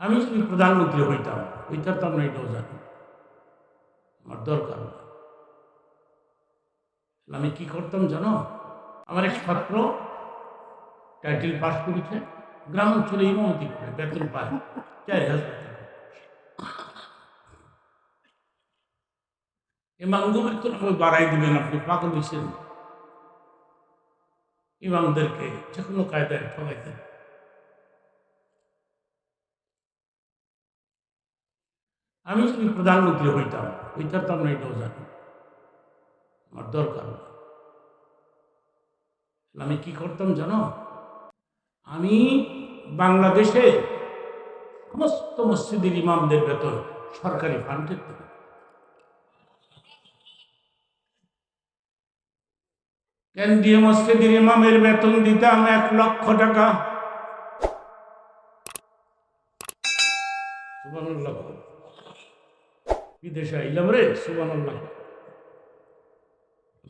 আমি যদি প্রধানমন্ত্রী হইতাম হইতাম না এটাও জানি। আমার দরকার আমি কি করতাম জানো? আমার এক ছাত্র টাইটেল পাস করেছে, গ্রাম অঞ্চলে ইমামতি করে, বেতন পায়, চার হাজার টাকা বেতন আপনি বাড়াই দিবেন আপনি, পাগল হয়েছেন ইমামদেরকে যে কোনো কায়দায় ঠকাইতেন আমি যদি প্রধানমন্ত্রী হইতাম হইতাম না এটাও জানি। আমার দরকার আমি কি করতাম জানো? আমি বাংলাদেশে সমস্ত মসজিদের ইমামদের বেতন সরকারি ফান্ডে দিতাম কেন্দ্রীয় মসজিদের ইমামের বেতন দিতাম এক লক্ষ টাকা। বিদেশে আইলাম রে, সুবহানাল্লাহ।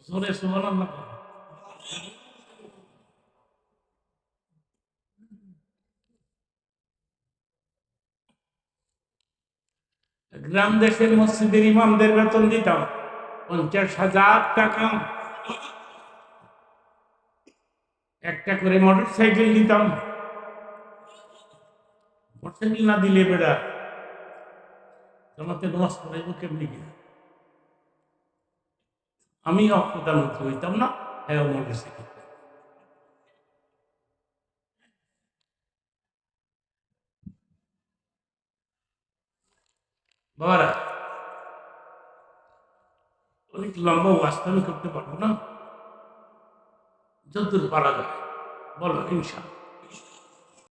জোরে সুবহানাল্লাহ গ্রাম দেশের মসজিদের ইমামদের বেতন দিতাম, পঞ্চাশ হাজার টাকা। একটা করে মোটর সাইকেল দিতাম। মোটর সাইকেল না দিলে বেড়া তোমাকে নমাজ পড়াইব কেমনি গিয়ে আমি প্রধানমন্ত্রী হইতাম না হ্যাঁ মোটর সাইকেল বাবারা, অনেক লম্বা ওয়াস্তা আমি করতে পারব না। যতদূর পারা যায়, বলো ইনশাল্লাহ